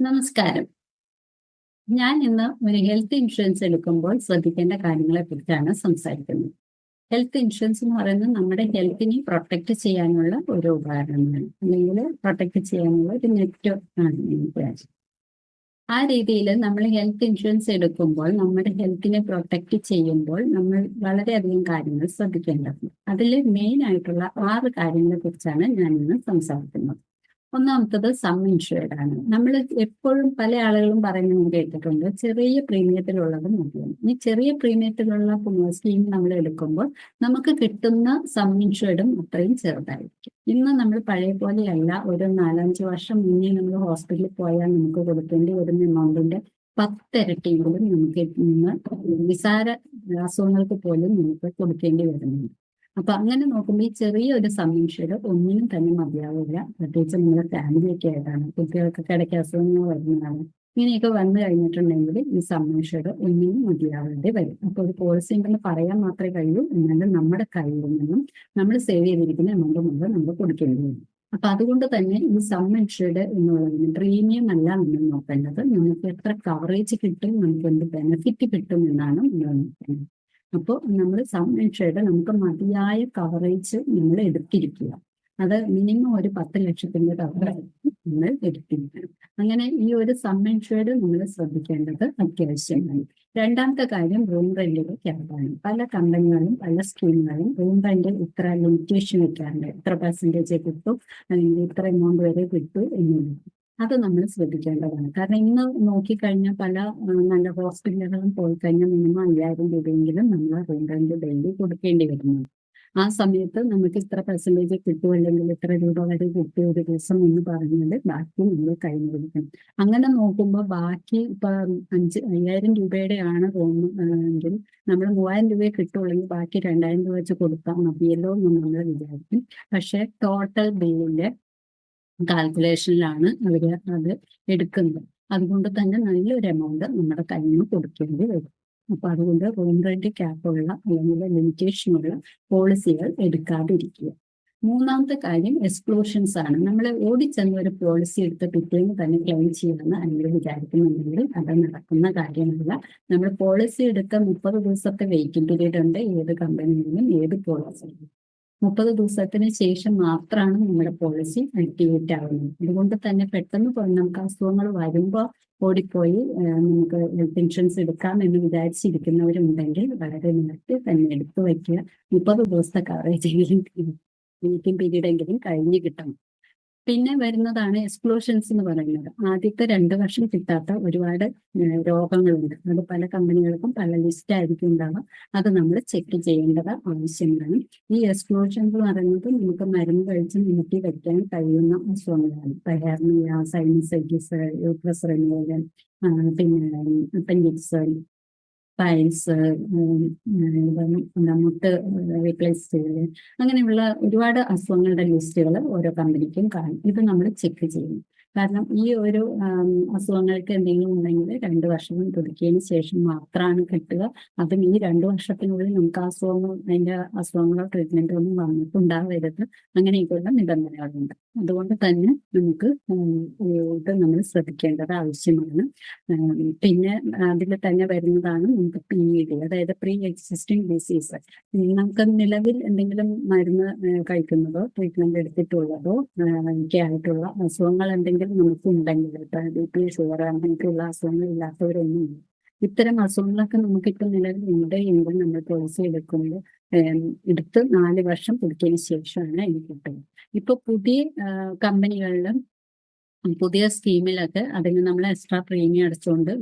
നമസ്കാരം. ഞാൻ ഇന്ന് ഒരു ഹെൽത്ത് ഇൻഷുറൻസ് എടുക്കുമ്പോൾ ശ്രദ്ധിക്കേണ്ട കാര്യങ്ങളെ കുറിച്ചാണ് സംസാരിക്കുന്നത്. ഹെൽത്ത് ഇൻഷുറൻസ് എന്ന് പറയുന്നത് നമ്മുടെ ഹെൽത്തിനെ പ്രൊട്ടക്ട് ചെയ്യാനുള്ള ഒരു ഉപകരണമാണ്. അല്ലെങ്കിൽ പ്രൊട്ടക്ട് ചെയ്യാനുള്ള ഒരു നെറ്റ് ആണ് ആ രീതിയിൽ നമ്മൾ ഹെൽത്ത് ഇൻഷുറൻസ് എടുക്കുമ്പോൾ നമ്മുടെ ഹെൽത്തിനെ പ്രൊട്ടക്ട് ചെയ്യുമ്പോൾ നമ്മൾ വളരെയധികം കാര്യങ്ങൾ ശ്രദ്ധിക്കേണ്ടതുണ്ട്. അതിൽ മെയിൻ ആയിട്ടുള്ള ആറ് കാര്യങ്ങളെ കുറിച്ചാണ് ഞാൻ ഇന്ന് സംസാരിക്കുന്നത്. ഒന്നാമത്തത് സം ഇൻഷുർഡ് ആണ് നമ്മൾ എപ്പോഴും പല ആളുകളും പറയുന്നത് കേട്ടിട്ടുണ്ട് ചെറിയ പ്രീമിയത്തിലുള്ളത് മതിയാണ് ഈ ചെറിയ പ്രീമിയത്തിലുള്ള സ്കീം നമ്മൾ എടുക്കുമ്പോൾ നമുക്ക് കിട്ടുന്ന സം ഇൻഷുർഡും അത്രയും ചെറുതായിരിക്കും. ഇന്ന് നമ്മൾ പഴയ പോലെയല്ല ഒരു നാലഞ്ച് വർഷം മുന്നേ നമ്മൾ ഹോസ്പിറ്റലിൽ പോയാൽ നമുക്ക് കൊടുക്കേണ്ടി വരുന്ന എമൗണ്ടിന്റെ പത്തിരട്ടിയെങ്കിലും നമുക്ക് ഇന്ന് നിസാര അസുഖങ്ങൾക്ക് പോലും നമുക്ക് കൊടുക്കേണ്ടി വരുന്നുണ്ട്. അപ്പൊ അങ്ങനെ നോക്കുമ്പോൾ ഈ ചെറിയ ഒരു സംശയം ഒന്നിനും തന്നെ മതിയാവില്ല. പ്രത്യേകിച്ച് നമ്മുടെ ഫാമിലിയൊക്കെ ആയിട്ടാണ്. കുട്ടികൾക്കൊക്കെ ഇടയ്ക്ക് അസുഖങ്ങൾ വരുന്നതാണ്. ഇങ്ങനെയൊക്കെ വന്നു കഴിഞ്ഞിട്ടുണ്ടെങ്കിൽ ഈ സംശയം ഒന്നിനും മതിയാവേണ്ടി വരും. അപ്പൊ ഒരു പോളിസി ഉണ്ടെന്ന് പറയാൻ മാത്രമേ കഴിയൂ. എന്നാലും നമ്മുടെ കയ്യിൽ നിന്നും നമ്മൾ സേവ് ചെയ്തിരിക്കുന്ന എമൗണ്ട് മുതൽ നമ്മൾ കൊടുക്കേണ്ടി വരും. അപ്പൊ അതുകൊണ്ട് തന്നെ ഈ സം എന്നുള്ളതിന് പ്രീമിയം അല്ല നമ്മൾ നോക്കേണ്ടത്. നമുക്ക് എത്ര കവറേജ് കിട്ടും നമുക്ക് എന്ത് ബെനിഫിറ്റ് കിട്ടും എന്നാണ് നമ്മൾ നോക്കേണ്ടത്. അപ്പോൾ നമ്മൾ സംരക്ഷയുടെ നമുക്ക് മതിയായ കവറേജ് നമ്മൾ എടുത്തിരിക്കുക. അത് മിനിമം ഒരു പത്ത് ലക്ഷത്തിന്റെ കവറേജ് നമ്മൾ എടുത്തിരിക്കണം അങ്ങനെ ഈ ഒരു സംരക്ഷയുടെ നമ്മൾ ശ്രദ്ധിക്കേണ്ടത് അത്യാവശ്യമാണ്. രണ്ടാമത്തെ കാര്യം റൂം റെന്റിന്റെ ക്യാബാണ് പല കമ്പനികളും പല സ്കീമുകളും റൂം റെന്റ് ഇത്ര ലിമിറ്റേഷൻ വെക്കാറുണ്ട് ഇത്ര പെർസെന്റേജ് കിട്ടും അല്ലെങ്കിൽ ഇത്ര എമൗണ്ട് വരെ കിട്ടും എന്നുള്ളത്. അത് നമ്മൾ ശ്രദ്ധിക്കേണ്ടതാണ്. കാരണം ഇന്ന് നോക്കിക്കഴിഞ്ഞാൽ പല നല്ല ഹോസ്പിറ്റലുകളും പോയി കഴിഞ്ഞാൽ മിനിമം അയ്യായിരം രൂപയെങ്കിലും നമ്മൾ റൂം റെന്റ് ഡെയിലി കൊടുക്കേണ്ടി വരുന്നുണ്ട്. ആ സമയത്ത് നമുക്ക് ഇത്ര പെർസെന്റേജ് കിട്ടും അല്ലെങ്കിൽ ഇത്ര രൂപ വരെ കിട്ടി ഒരു ദിവസം എന്ന് പറഞ്ഞത് ബാക്കി നമ്മൾ കഴിഞ്ഞു കൊടുക്കണം. അങ്ങനെ നോക്കുമ്പോൾ ബാക്കി ഇപ്പൊ അഞ്ച് അയ്യായിരം രൂപയുടെ ആണ് റൂം എങ്കിൽ നമ്മൾ മൂവായിരം രൂപയെ കിട്ടുള്ളെങ്കിൽ ബാക്കി രണ്ടായിരം രൂപ വെച്ച് കൊടുത്താൽ മതിയല്ലോ എന്ന് നമ്മൾ വിചാരിക്കും. പക്ഷെ ടോട്ടൽ ബില്ലിന്റെ കാൽക്കുലേഷനിലാണ് അവർ അത് എടുക്കുന്നത്. അതുകൊണ്ട് തന്നെ നല്ലൊരു എമൗണ്ട് നമ്മുടെ കയ്യിൽ നിന്ന് കൊടുക്കേണ്ടി വരും. അപ്പൊ അതുകൊണ്ട് റൂം റെന്റ് ക്യാപ്പുള്ള അല്ലെങ്കിൽ ലിമിറ്റേഷനുള്ള പോളിസികൾ എടുക്കാതിരിക്കുക. മൂന്നാമത്തെ കാര്യം എക്സ്ക്ലൂഷൻസ് ആണ്. നമ്മൾ ഓടിച്ചെന്ന് ഒരു പോളിസി എടുത്ത് പിറ്റേന്ന് തന്നെ ക്ലെയിം ചെയ്യണമെന്ന് അല്ലെങ്കിൽ വിചാരിക്കുന്നുണ്ടെങ്കിൽ അത് നടക്കുന്ന കാര്യമല്ല. നമ്മൾ പോളിസി എടുത്ത മുപ്പത് ദിവസത്തെ വെയിറ്റിംഗ് പീരീഡ് ഉണ്ട്. ഏത് കമ്പനിയിലും ഏത് പോളിസിയിലും മുപ്പത് ദിവസത്തിന് ശേഷം മാത്രമാണ് നമ്മുടെ പോളിസി ആക്ടിവേറ്റ് ആവുന്നത്. അതുകൊണ്ട് തന്നെ പെട്ടെന്ന് നമുക്ക് അസുഖങ്ങൾ വരുമ്പോൾ ഓടിപ്പോയി നമുക്ക് ഹെൽത്ത് ഇൻഷുറൻസ് എടുക്കാം എന്ന് വിചാരിച്ചിരിക്കുന്നവരുണ്ടെങ്കിൽ വളരെ നേരത്തെ തന്നെ എടുത്തു വയ്ക്കുക. മുപ്പത് ദിവസത്തെ കവറേജെങ്കിലും മീറ്റിംഗ് പീരീഡ് എങ്കിലും കഴിഞ്ഞ് കിട്ടണം. പിന്നെ വരുന്നതാണ് എക്സ്പ്ലോഷൻസ് എന്ന് പറയുന്നത്. ആദ്യത്തെ രണ്ട് വർഷം കിട്ടാത്ത ഒരുപാട് രോഗങ്ങളുണ്ട്. അത് പല കമ്പനികൾക്കും പല ലിസ്റ്റ് ആയിരിക്കും ഉണ്ടാവുക. അത് നമ്മൾ ചെക്ക് ചെയ്യേണ്ടത് ആവശ്യമാണ്. ഈ എക്സ്പ്ലോഷൻ എന്ന് പറയുന്നത് നമുക്ക് മരുന്ന് കഴിച്ച് നീട്ടി വയ്ക്കാൻ കഴിയുന്ന അസുഖങ്ങളാണ്. പയർണിയ സൈനസൈറ്റിസ് യൂട്രസ് റിമൂവൽ പിന്നെ അപ്പൻഡിക്സ് പൈൽസ് മുട്ട് റീപ്ലേസ് ചെയ്യൽ അങ്ങനെയുള്ള ഒരുപാട് അസുഖങ്ങളുടെ ലിസ്റ്റുകൾ ഓരോ കമ്പനിക്കും കാണും. ഇത് നമ്മൾ ചെക്ക് ചെയ്യും കാരണം ഈ ഒരു അസുഖങ്ങൾക്ക് എന്തെങ്കിലും ഉണ്ടെങ്കിൽ രണ്ട് വർഷം പുതുക്കിയതിന് ശേഷം മാത്രമാണ് കിട്ടുക. അതും ഈ രണ്ട് വർഷത്തിനുള്ളിൽ നമുക്ക് അസുഖങ്ങൾ അതിന്റെ അസുഖങ്ങളോ ട്രീറ്റ്മെന്റോ ഒന്നും വന്നിട്ടുണ്ടാവരുത്. അങ്ങനെയൊക്കെയുള്ള നിബന്ധനകളുണ്ട്. അതുകൊണ്ട് തന്നെ നമുക്ക് ഇത് നമ്മൾ ശ്രദ്ധിക്കേണ്ടത് ആവശ്യമാണ്. പിന്നെ അതിൽ തന്നെ വരുന്നതാണ് നമുക്ക് പി ഇ ഡി അതായത് പ്രീ എക്സിസ്റ്റിംഗ് ഡിസീസ് നമുക്ക് നിലവിൽ എന്തെങ്കിലും മരുന്ന് കഴിക്കുന്നതോ ട്രീറ്റ്മെന്റ് എടുത്തിട്ടുള്ളതോ ഒക്കെ ആയിട്ടുള്ള അസുഖങ്ങൾ എന്തെങ്കിലും നമുക്ക് ഉണ്ടെങ്കിൽ ഇപ്പം ബി പി ഷുഗർ അങ്ങനെയൊക്കെയുള്ള അസുഖങ്ങൾ ഇല്ലാത്തവരൊന്നും ഇത്തരം അസുഖങ്ങളൊക്കെ നമുക്ക് നിലവിൽ ഉണ്ട് എങ്കിൽ നമ്മൾ പോളിസി എടുക്കുമ്പോൾ എടുത്ത് നാല് വർഷം പുതുക്കിയതിന് ശേഷമാണ് എനിക്ക് കിട്ടുന്നത്. ഇപ്പൊ പുതിയ കമ്പനികളിലും പുതിയ സ്കീമിലൊക്കെ അതിന് നമ്മൾ എക്സ്ട്രാ പ്രീമിയം അടച്ചുകൊണ്ട്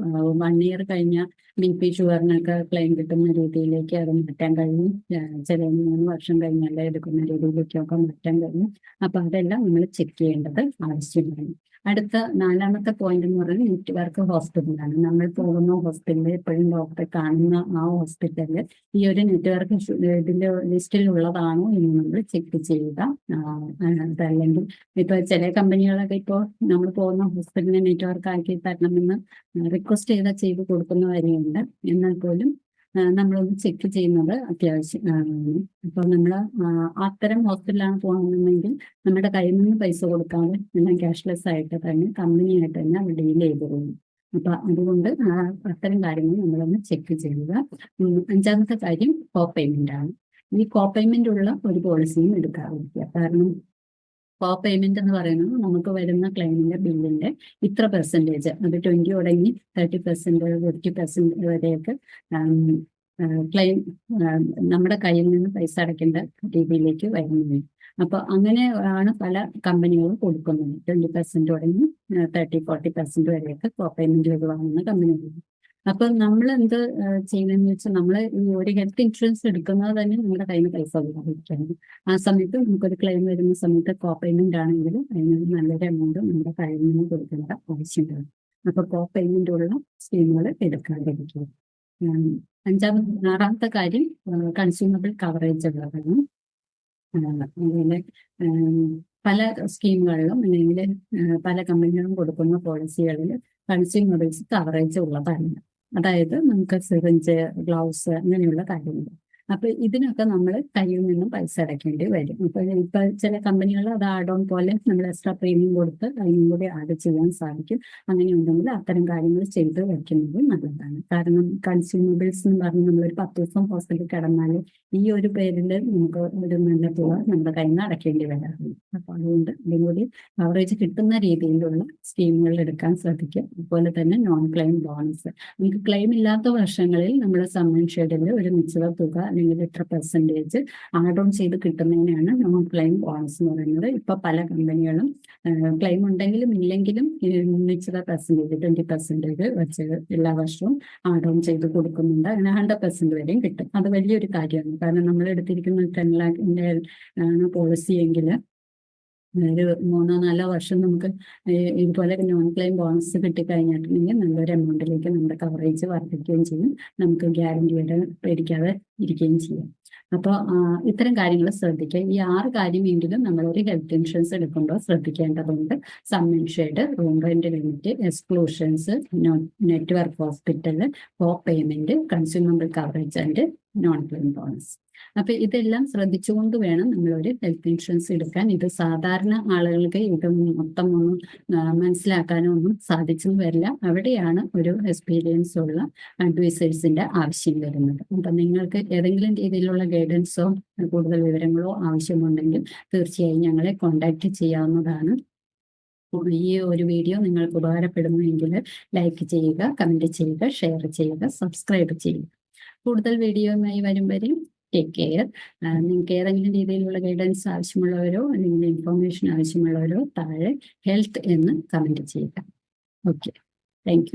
വൺ ഇയർ കഴിഞ്ഞ ബി പി ഷുഗറിനൊക്കെ ക്ലെയിം കിട്ടുന്ന രീതിയിലേക്ക് അത് മാറ്റാൻ കഴിയും ചില മൂന്ന് വർഷം കഴിഞ്ഞല്ലേ എടുക്കുന്ന രീതിയിലേക്കൊക്കെ മാറ്റാൻ കഴിയും അപ്പൊ അതെല്ലാം നമ്മൾ ചെക്ക് ചെയ്യേണ്ടത് ആവശ്യമാണ്. അടുത്ത നാലാമത്തെ പോയിന്റ് എന്ന് പറയുന്നത് നെറ്റ്വർക്ക് ഹോസ്പിറ്റലാണ് നമ്മൾ പോകുന്ന ഹോസ്പിറ്റലിൽ എപ്പോഴും ഡോക്ടറെ കാണുന്ന ആ ഹോസ്പിറ്റലിൽ ഈ ഒരു നെറ്റ്വർക്ക് ഇതിന്റെ ലിസ്റ്റിൽ ഉള്ളതാണോ എന്ന് നമ്മൾ ചെക്ക് ചെയ്യുക. അതല്ലെങ്കിൽ ഇപ്പൊ ചില കമ്പനികളൊക്കെ ഇപ്പോൾ നമ്മൾ പോകുന്ന ഹോസ്പിറ്റലിനെ നെറ്റ്വർക്ക് ആക്കി തരണമെന്ന് റിക്വസ്റ്റ് ചെയ്താൽ ചെയ്ത് കൊടുക്കുന്നവരെയുണ്ട് എന്നാൽ പോലും നമ്മളൊന്ന് ചെക്ക് ചെയ്യുന്നത് അത്യാവശ്യം അപ്പോൾ നമ്മൾ അത്തരം ഹോസ്പിറ്റലാണ് പോകുന്നതെങ്കിൽ നമ്മുടെ കയ്യിൽ നിന്ന് പൈസ കൊടുക്കാതെ എല്ലാം ക്യാഷ്ലെസ് ആയിട്ട് തന്നെ കമ്പനിയായിട്ട് തന്നെ അവർ ഡീൽ ചെയ്ത് പോകും. അപ്പൊ അതുകൊണ്ട് അത്തരം കാര്യങ്ങൾ നമ്മളൊന്ന് ചെക്ക് ചെയ്യുക. അഞ്ചാമത്തെ കാര്യം കോ പേയ്മെന്റ് ആണ്. ഈ കോ പേയ്മെന്റ് ഉള്ള ഒരു പോളിസിയും എടുക്കാതിരിക്കുക. കാരണം കോ പേയ്മെന്റ് എന്ന് പറയുന്നത് നമുക്ക് വരുന്ന ക്ലെയിമിന്റെ ബില്ലിന്റെ ഇത്ര പെർസെന്റേജ് അത് ട്വന്റി തുടങ്ങി തേർട്ടി പെർസെന്റ് ഫിഫ്റ്റി പെർസെന്റ് വരെയൊക്കെ ക്ലെയിം നമ്മുടെ കയ്യിൽ നിന്ന് പൈസ അടയ്ക്കേണ്ട രീതിയിലേക്ക് വരുന്നത് അപ്പൊ അങ്ങനെ ആണ് പല കമ്പനികളും കൊടുക്കുന്നത്. ട്വന്റി പെർസെന്റ് തുടങ്ങി തേർട്ടി ഫോർട്ടി പെർസെന്റ് വരെയൊക്കെ കോ പേയ്മെന്റ് വാങ്ങുന്ന കമ്പനികൾ അപ്പൊ നമ്മൾ എന്ത് ചെയ്യുന്നതെന്ന് വെച്ചാൽ നമ്മൾ ഈ ഒരു ഹെൽത്ത് ഇൻഷുറൻസ് എടുക്കുന്നത് തന്നെ നമ്മുടെ കയ്യിൽ പൈസ ഉണ്ടായിരിക്കുകയാണ് ആ സമയത്ത് നമുക്കൊരു ക്ലെയിം വരുന്ന സമയത്ത് കോ പേയ്മെന്റ് ആണെങ്കിൽ അതിന് നല്ലൊരു എമൗണ്ട് നമ്മുടെ കയ്യിൽ നിന്ന് കൊടുക്കേണ്ട ആവശ്യമുണ്ടാകും അപ്പൊ കോ പേയ്മെന്റ് ഉള്ള സ്കീമുകൾ എടുക്കാതിരിക്കുക. അഞ്ചാമത് ആറാമത്തെ കാര്യം കൺസ്യൂമബിൾ കവറേജ് ഉള്ളതാണ്. അതുപോലെ പല സ്കീമുകളിലും അല്ലെങ്കിൽ പല കമ്പനികളും കൊടുക്കുന്ന പോളിസികളിൽ കൺസ്യൂമബിൾസ് കവറേജ് ഉള്ളതാണ്. അതായത് നമുക്ക് സിറിഞ്ച് ഗ്ലൗസ് അങ്ങനെയുള്ള കാര്യങ്ങൾ. അപ്പൊ ഇതിനൊക്കെ നമ്മൾ കയ്യിൽ നിന്നും പൈസ അടയ്ക്കേണ്ടി വരും. ഇപ്പൊ ഇപ്പൊ ചില കമ്പനികൾ അത് ആഡ് ഓൺ പോലെ നമ്മൾ എക്സ്ട്രാ പ്രീമിയം കൊടുത്ത് അതിനും കൂടി ആഡ് ചെയ്യാൻ സാധിക്കും. അങ്ങനെ ഉണ്ടെങ്കിൽ അത്തരം കാര്യങ്ങൾ ചെയ്ത് വെക്കുന്നത് നല്ലതാണ്. കാരണം കൺസ്യൂമബിൾസ് എന്ന് പറഞ്ഞ് നമ്മൾ ഒരു പത്ത് ദിവസം ഹോസ്പിറ്റലിൽ കിടന്നാൽ ഈ ഒരു പേരിൽ നമുക്ക് ഒരു നല്ല തുക നമ്മുടെ കയ്യിൽ നിന്ന് അടയ്ക്കേണ്ടി വരാറുണ്ട്. അപ്പൊ അതുകൊണ്ട് ഇതും കൂടി കവറേജ് കിട്ടുന്ന രീതിയിലുള്ള സ്കീമുകൾ എടുക്കാൻ ശ്രദ്ധിക്കുക. അതുപോലെ തന്നെ നോൺ ക്ലെയിം ബോണസ് നമുക്ക് ക്ലെയിം ഇല്ലാത്ത വർഷങ്ങളിൽ നമ്മുടെ സമ്മൻ ഷെഡിൽ ഒരു നിശ്ചിത തുക അല്ലെങ്കിൽ എത്ര പെർസെന്റേജ് ആഡ് ഓൺ ചെയ്ത് കിട്ടുന്നതിനാണ് നമ്മൾ ക്ലെയിം ബോണസ് എന്ന് പറയുന്നത്. ഇപ്പൊ പല കമ്പനികളും ക്ലെയിം ഉണ്ടെങ്കിലും ഇല്ലെങ്കിലും നിശ്ചിത പെർസെന്റേജ് ട്വന്റി പെർസെന്റേജ് വെച്ച് എല്ലാ വർഷവും ആഡ് ഓൺ ചെയ്ത് കൊടുക്കുന്നുണ്ട്. അങ്ങനെ ഹൺഡ്രഡ് പെർസെന്റ് വരെയും കിട്ടും. അത് വലിയൊരു കാര്യമാണ്. കാരണം നമ്മൾ എടുത്തിരിക്കുന്ന ടെൻ ലാഖിന്റെ പോളിസി എങ്കിൽ ഒരു മൂന്നോ നാലോ വർഷം നമുക്ക് ഇതുപോലെ നോൺ ക്ലെയിം ബോണസ് കിട്ടിക്കഴിഞ്ഞിട്ടുണ്ടെങ്കിൽ നല്ലൊരു എമൗണ്ടിലേക്ക് നമ്മുടെ കവറേജ് വർദ്ധിക്കുകയും ചെയ്യും. നമുക്ക് ഗ്യാരണ്ടിയുടെ പേടിക്കാതെ ഇരിക്കുകയും ചെയ്യും. അപ്പോൾ ഇത്തരം കാര്യങ്ങൾ ശ്രദ്ധിക്കുക. ഈ ആറ് കാര്യമെങ്കിലും ഒരു ഹെൽത്ത് ഇൻഷുറൻസ് എടുക്കുമ്പോൾ ശ്രദ്ധിക്കേണ്ടതുണ്ട്. Sum insured room rent limit exclusions network hospital co payment consumable coverage and non claim bonus അപ്പൊ ഇതെല്ലാം ശ്രദ്ധിച്ചുകൊണ്ട് വേണം ഒരു ഹെൽത്ത് ഇൻഷുറൻസ് എടുക്കാൻ. ഇത് സാധാരണ ആളുകൾക്ക് ഇത് മൊത്തം ഒന്നും മനസ്സിലാക്കാനോ ഒന്നും സാധിച്ചെന്ന് വരില്ല. അവിടെയാണ് ഒരു എക്സ്പീരിയൻസ് ഉള്ള അഡ്വൈസേഴ്സിന്റെ ആവശ്യം വരുന്നത്. അപ്പൊ നിങ്ങൾക്ക് ഏതെങ്കിലും രീതിയിലുള്ള ഗൈഡൻസോ കൂടുതൽ വിവരങ്ങളോ ആവശ്യമുണ്ടെങ്കിൽ തീർച്ചയായും ഞങ്ങളെ കോണ്ടാക്ട് ചെയ്യാവുന്നതാണ്. ഈ ഒരു വീഡിയോ നിങ്ങൾക്ക് ഉപകാരപ്പെടുന്നുവെങ്കിൽ ലൈക്ക് ചെയ്യുക കമന്റ് ചെയ്യുക ഷെയർ ചെയ്യുക സബ്സ്ക്രൈബ് ചെയ്യുക. കൂടുതൽ വീഡിയോയുമായി വരും ടേക്ക് കെയർ നിങ്ങൾക്ക് ഏതെങ്കിലും രീതിയിലുള്ള ഗൈഡൻസ് ആവശ്യമുള്ളവരോ അല്ലെങ്കിൽ ഇൻഫോർമേഷൻ ആവശ്യമുള്ളവരോ താഴെ ഹെൽത്ത് എന്ന് കമന്റ് ചെയ്യുക. Okay thank